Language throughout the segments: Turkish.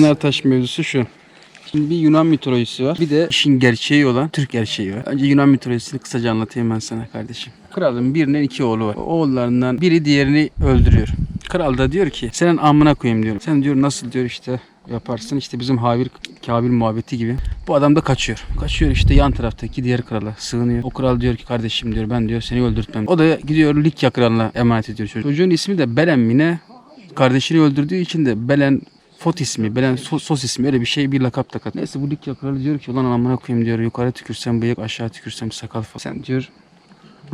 Genel taş mevzusu şu. Şimdi bir Yunan mitolojisi var. Bir de işin gerçeği olan Türk gerçeği var. Önce Yunan mitolojisini kısaca anlatayım ben sana kardeşim. Kralın birinin iki oğlu var. Oğullarından biri diğerini öldürüyor. Kral da diyor ki senin amına koyayım diyor. Sen diyor nasıl diyor işte yaparsın işte bizim Habil Kabil muhabbeti gibi. Bu adam da kaçıyor. Kaçıyor işte yan taraftaki diğer krala sığınıyor. O kral diyor ki kardeşim diyor ben diyor seni öldürtmem. O da gidiyor Likya kralına emanet ediyor çocuk. Çocuğun ismi de Belen mi? Kardeşini öldürdüğü için de Belen Fot ismi, Belen so- Sos ismi öyle bir şey bir lakap takat. Neyse bu Likya kralı diyor ki ulan amına koyayım diyor yukarı tükürsem bıyık aşağı tükürsem sakal falan. Sen diyor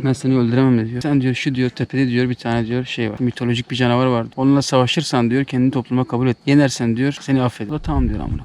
ben seni öldüremem diyor. Sen diyor şu diyor tepede diyor bir tane diyor şey var. Mitolojik bir canavar var. Onunla savaşırsan diyor kendini topluma kabul et. Yenersen diyor seni affeder. Da tamam diyor amına.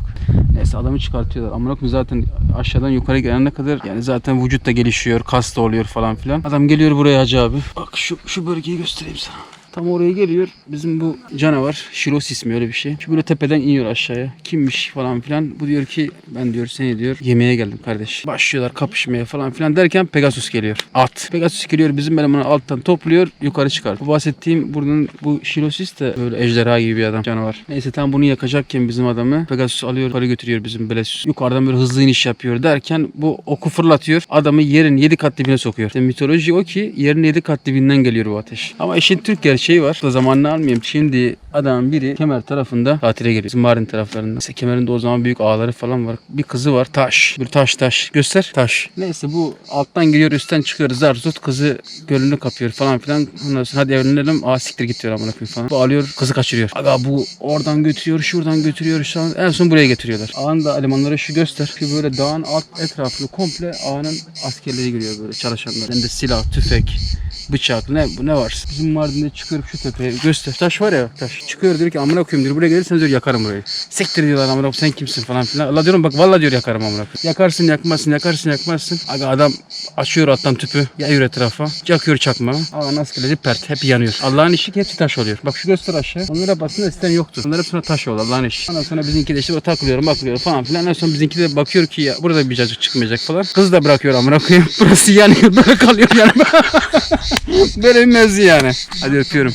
Neyse adamı çıkartıyorlar. Amına zaten aşağıdan yukarı gelene kadar yani zaten vücut da gelişiyor, kas da oluyor falan filan. Adam geliyor buraya hacı abi. Bak şu şu bölgeyi göstereyim sana. Tam oraya geliyor. Bizim bu canavar Shiros ismi öyle bir şey. Şu böyle tepeden iniyor aşağıya. Kimmiş falan filan. Bu diyor ki ben diyor seni diyor yemeğe geldim kardeş. Başlıyorlar kapışmaya falan filan derken Pegasus geliyor. At. Pegasus geliyor bizim elemanı alttan topluyor yukarı çıkar. Bu bahsettiğim buradan bu Shirosis de böyle ejderha gibi bir adam canavar. Neyse tam bunu yakacakken bizim adamı Pegasus alıyor yukarı götürüyor bizim Belesus. Yukarıdan böyle hızlı iniş yapıyor derken bu oku fırlatıyor. Adamı yerin 7 kat dibine sokuyor. İşte mitoloji o ki yerin 7 kat dibinden geliyor bu ateş. Ama işin Türk gerçeği var. Da zamanını almayayım. Şimdi adamın biri kemer tarafında tatile geliyor. Mardin taraflarında. Mesela kemerinde o zaman büyük ağları falan var. Bir kızı var. Taş. Bir taş taş. Göster. Taş. Neyse bu alttan geliyor üstten çıkıyor. Zar zut kızı gönlünü kapıyor falan filan. Ondan sonra hadi evlenelim. Aa siktir git diyor amına falan. Bu alıyor kızı kaçırıyor. Aga bu oradan götürüyor şuradan götürüyor. Şu an en son buraya getiriyorlar. Ağın da elemanlara şu göster. Şu böyle dağın alt etrafını komple ağanın askerleri giriyor böyle çalışanlar. Hem de silah, tüfek, bıçak ne bu ne var? Bizim Mardin'de çıkıp şu tepeye göster. Taş var ya taş. Çıkıyor diyor ki amına koyayım diyor. Buraya gelirseniz diyor yakarım burayı. Siktir diyorlar amına koyayım sen kimsin falan filan. Allah diyorum bak vallahi diyor yakarım amına koyayım. Yakarsın yakmazsın yakarsın yakmazsın. Aga adam açıyor alttan tüpü. Yayıyor etrafa. Yakıyor çakmağı. Ama askerleri pert. Hep yanıyor. Allah'ın işi hepsi taş oluyor. Bak şu göster aşağı. Onlara baksın eskiden yoktu. Onlar hep sonra taş oldu Allah'ın işi. Ondan sonra bizimki de işte böyle takılıyor bakılıyor falan filan. En son bizimki de bakıyor ki ya burada bir cacık çıkmayacak falan. Kız da bırakıyor amına koyayım. Burası yanıyor böyle kalıyor yani. böyle bir mevzu yani. Hadi öpüyorum.